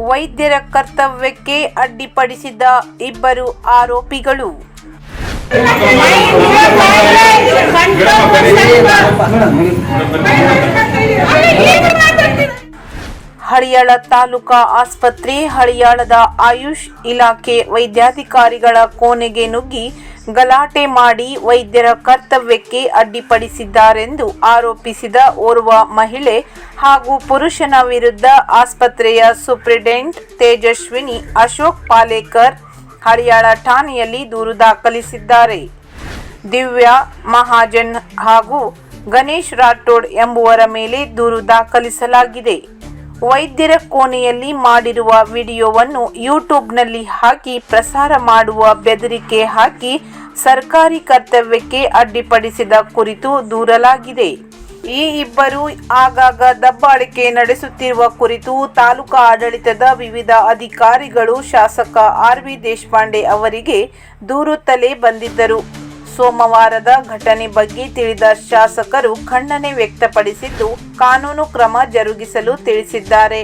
ವೈದ್ಯರ ಕರ್ತವ್ಯಕ್ಕೆ ಅಡ್ಡಿಪಡಿಸಿದ ಇಬ್ಬರು ಆರೋಪಿಗಳು ಹಳಿಯಾಳ ತಾಲೂಕಾ ಆಸ್ಪತ್ರೆ ಹಳಿಯಾಳದ ಆಯುಷ್ ಇಲಾಖೆ ವೈದ್ಯಾಧಿಕಾರಿಗಳ ಕೋಣೆಗೆ ನುಗ್ಗಿ ಗಲಾಟೆ ಮಾಡಿ ವೈದ್ಯರ ಕರ್ತವ್ಯಕ್ಕೆ ಅಡ್ಡಿಪಡಿಸಿದ್ದಾರೆಂದು ಆರೋಪಿಸಿದ ಓರ್ವ ಮಹಿಳೆ ಹಾಗೂ ಪುರುಷನ ವಿರುದ್ಧ ಆಸ್ಪತ್ರೆಯ ಸೂಪ್ರಿಡೆಂಟ್ ತೇಜಸ್ವಿನಿ ಅಶೋಕ್ ಪಾಲೇಕರ್ ಹಳಿಯಾಳ ಠಾಣೆಯಲ್ಲಿ ದೂರು ದಾಖಲಿಸಿದ್ದಾರೆ. ದಿವ್ಯಾ ಮಹಾಜನ್ ಹಾಗೂ ಗಣೇಶ್ ರಾಠೋಡ್ ಎಂಬುವರ ಮೇಲೆ ದೂರು ದಾಖಲಿಸಲಾಗಿದೆ. ವೈದ್ಯರ ಕೋಣೆಯಲ್ಲಿ ಮಾಡಿರುವ ವಿಡಿಯೋವನ್ನು ಯೂಟ್ಯೂಬ್ನಲ್ಲಿ ಹಾಕಿ ಪ್ರಸಾರ ಮಾಡುವ ಬೆದರಿಕೆ ಹಾಕಿ ಸರ್ಕಾರಿ ಕರ್ತವ್ಯಕ್ಕೆ ಅಡ್ಡಿಪಡಿಸಿದ ಕುರಿತು ದೂರಲಾಗಿದೆ. ಈ ಇಬ್ಬರು ಆಗಾಗ ದಬ್ಬಾಳಿಕೆ ನಡೆಸುತ್ತಿರುವ ಕುರಿತು ತಾಲೂಕಾ ಆಡಳಿತದ ವಿವಿಧ ಅಧಿಕಾರಿಗಳು ಶಾಸಕ ಆರ್ ವಿ ದೇಶಪಾಂಡೆ ಅವರಿಗೆ ದೂರುತ್ತಲೇ ಬಂದಿದ್ದರು. ಸೋಮವಾರದ ಘಟನೆ ಬಗ್ಗೆ ತಿಳಿದ ಶಾಸಕರು ಖಂಡನೆ ವ್ಯಕ್ತಪಡಿಸಿದ್ದು ಕಾನೂನು ಕ್ರಮ ಜರುಗಿಸಲು ತಿಳಿಸಿದ್ದಾರೆ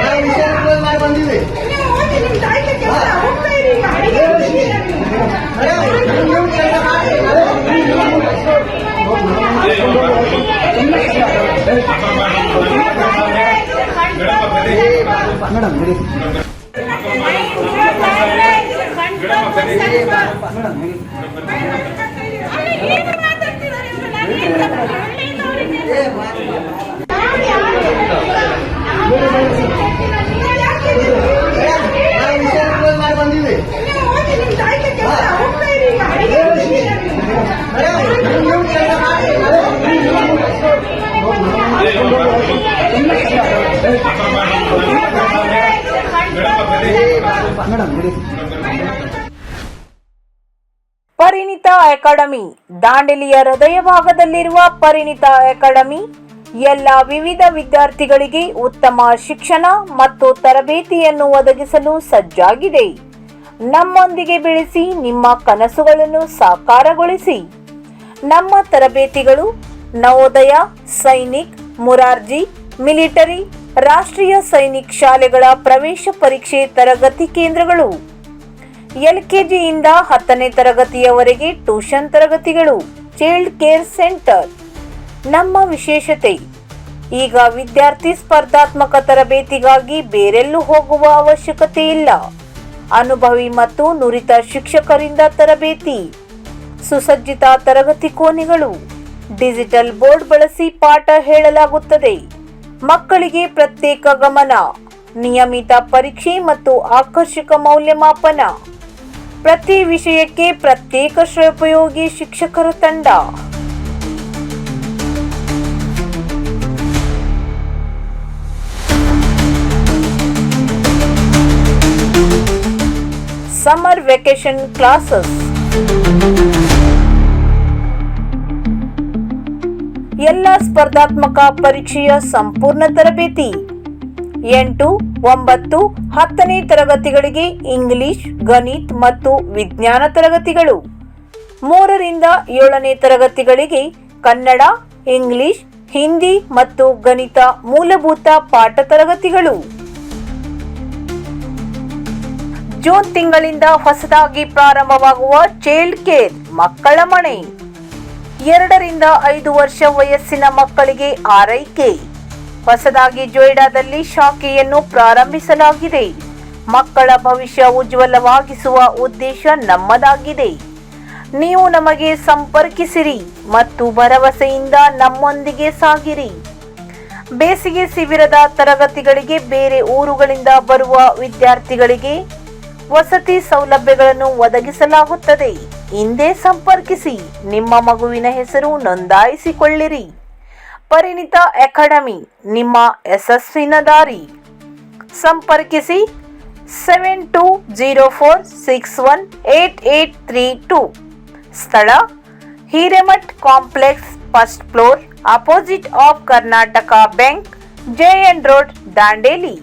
ನಾವು ವಿಷಯ ಕ್ಲೋಸ್ ಮಾಡಿ ಬಂದಿವಿ ನೀವು ಕೆಲಸ ಮಾಡಿ ಮೇಡಮ್ ಮೇಡಮ್ ಬಿಡಿ ನಾವು ವಿಷಯ ಕ್ಲೋಸ್ ಮಾಡಿ ಬಂದಿವಿ ನೀವು ಕೆಲಸ ಮಾಡಿ ಮೇಡಮ್ ಬಿಡಿ ಪರಿಣಿತ ಅಕಾಡೆಮಿ, ದಾಂಡೇಲಿಯ ಹೃದಯ ಭಾಗದಲ್ಲಿರುವ ಪರಿಣಿತ ಅಕಾಡೆಮಿ, ಎಲ್ಲ ವಿವಿಧ ವಿದ್ಯಾರ್ಥಿಗಳಿಗೆ ಉತ್ತಮ ಶಿಕ್ಷಣ ಮತ್ತು ತರಬೇತಿಯನ್ನು ಒದಗಿಸಲು ಸಜ್ಜಾಗಿದೆ. ನಮ್ಮೊಂದಿಗೆ ಬೆಳೆಸಿ ನಿಮ್ಮ ಕನಸುಗಳನ್ನು ಸಾಕಾರಗೊಳಿಸಿ. ನಮ್ಮ ತರಬೇತಿಗಳು ನವೋದಯ, ಸೈನಿಕ್, ಮುರಾರ್ಜಿ, ಮಿಲಿಟರಿ ರಾಷ್ಟ್ರೀಯ ಸೈನಿಕ್ ಶಾಲೆಗಳ ಪ್ರವೇಶ ಪರೀಕ್ಷೆ ತರಗತಿ ಕೇಂದ್ರಗಳು. ಎಲ್ಕೆಜಿಯಿಂದ ಹತ್ತನೇ ತರಗತಿಯವರೆಗೆ ಟ್ಯೂಷನ್ ತರಗತಿಗಳು, ಚೈಲ್ಡ್ ಕೇರ್ ಸೆಂಟರ್. ನಮ್ಮ ವಿಶೇಷತೆ, ಈಗ ವಿದ್ಯಾರ್ಥಿ ಸ್ಪರ್ಧಾತ್ಮಕ ತರಬೇತಿಗಾಗಿ ಬೇರೆಲ್ಲೂ ಹೋಗುವ ಅವಶ್ಯಕತೆ ಇಲ್ಲ. ಅನುಭವಿ ಮತ್ತು ನುರಿತ ಶಿಕ್ಷಕರಿಂದ ತರಬೇತಿ. ಸುಸಜ್ಜಿತ ತರಗತಿ ಕೋಣೆಗಳು, ಡಿಜಿಟಲ್ ಬೋರ್ಡ್ ಬಳಸಿ ಪಾಠ ಹೇಳಲಾಗುತ್ತದೆ. ಮಕ್ಕಳಿಗೆ ಪ್ರತ್ಯೇಕ ಗಮನ, ನಿಯಮಿತ ಪರೀಕ್ಷೆ ಮತ್ತು ಆಕರ್ಷಕ ಮೌಲ್ಯಮಾಪನ. ಪ್ರತಿ ವಿಷಯಕ್ಕೆ ಪ್ರತ್ಯೇಕ ಶ್ರೋಪಯೋಗಿ ಶಿಕ್ಷಕರ ತಂಡ. ಸಮ್ಮರ್ ವೆಕೇಶನ್ ಕ್ಲಾಸಸ್ ಎಲ್ಲ ಸ್ಪರ್ಧಾತ್ಮಕ ಪರೀಕ್ಷೆಯ ಸಂಪೂರ್ಣ ತರಬೇತಿ. ಎಂಟು, ಒಂಬತ್ತು, ಹತ್ತನೇ ತರಗತಿಗಳಿಗೆ ಇಂಗ್ಲಿಷ್, ಗಣಿತ್ ಮತ್ತು ವಿಜ್ಞಾನ ತರಗತಿಗಳು. ಮೂರರಿಂದ ಏಳನೇ ತರಗತಿಗಳಿಗೆ ಕನ್ನಡ, ಇಂಗ್ಲಿಷ್, ಹಿಂದಿ ಮತ್ತು ಗಣಿತ ಮೂಲಭೂತ ಪಾಠ ತರಗತಿಗಳು. ಜೂನ್ ತಿಂಗಳಿಂದ ಹೊಸದಾಗಿ ಪ್ರಾರಂಭವಾಗುವ ಚೈಲ್ಡ್ ಕೇರ್ ಮಕ್ಕಳ ಮನೆ. ಎರಡರಿಂದ ಐದು ವರ್ಷ ವಯಸ್ಸಿನ ಮಕ್ಕಳಿಗೆ ಆರೈಕೆ. ಹೊಸದಾಗಿ ಜೊಯ್ಡಾದಲ್ಲಿ ಶಾಖೆಯನ್ನು ಪ್ರಾರಂಭಿಸಲಾಗಿದೆ. ಮಕ್ಕಳ ಭವಿಷ್ಯ ಉಜ್ವಲವಾಗಿಸುವ ಉದ್ದೇಶ ನಮ್ಮದಾಗಿದೆ. ನೀವು ನಮಗೆ ಸಂಪರ್ಕಿಸಿರಿ ಮತ್ತು ಭರವಸೆಯಿಂದ ನಮ್ಮೊಂದಿಗೆ ಸಾಗಿರಿ. ಬೇಸಿಗೆ ಶಿಬಿರದ ತರಗತಿಗಳಿಗೆ ಬೇರೆ ಊರುಗಳಿಂದ ಬರುವ ವಿದ್ಯಾರ್ಥಿಗಳಿಗೆ ವಸತಿ ಸೌಲಭ್ಯಗಳನ್ನು ಒದಗಿಸಲಾಗುತ್ತದೆ. ಹಿಂದೆ ಸಂಪರ್ಕಿಸಿ, ನಿಮ್ಮ ಮಗುವಿನ ಹೆಸರು ನೋಂದಾಯಿಸಿಕೊಳ್ಳಿರಿ. ಪರಿಣಿತ ಅಕಾಡೆಮಿ, ನಿಮ್ಮ ಯಶಸ್ವಿನ ದಾರಿ. ಸಂಪರ್ಕಿಸಿ seven two zero four six one eight eight three two ಸ್ಥಳ, Hiremath complex, first floor, opposite of Karnataka bank, J N road, Dandeli.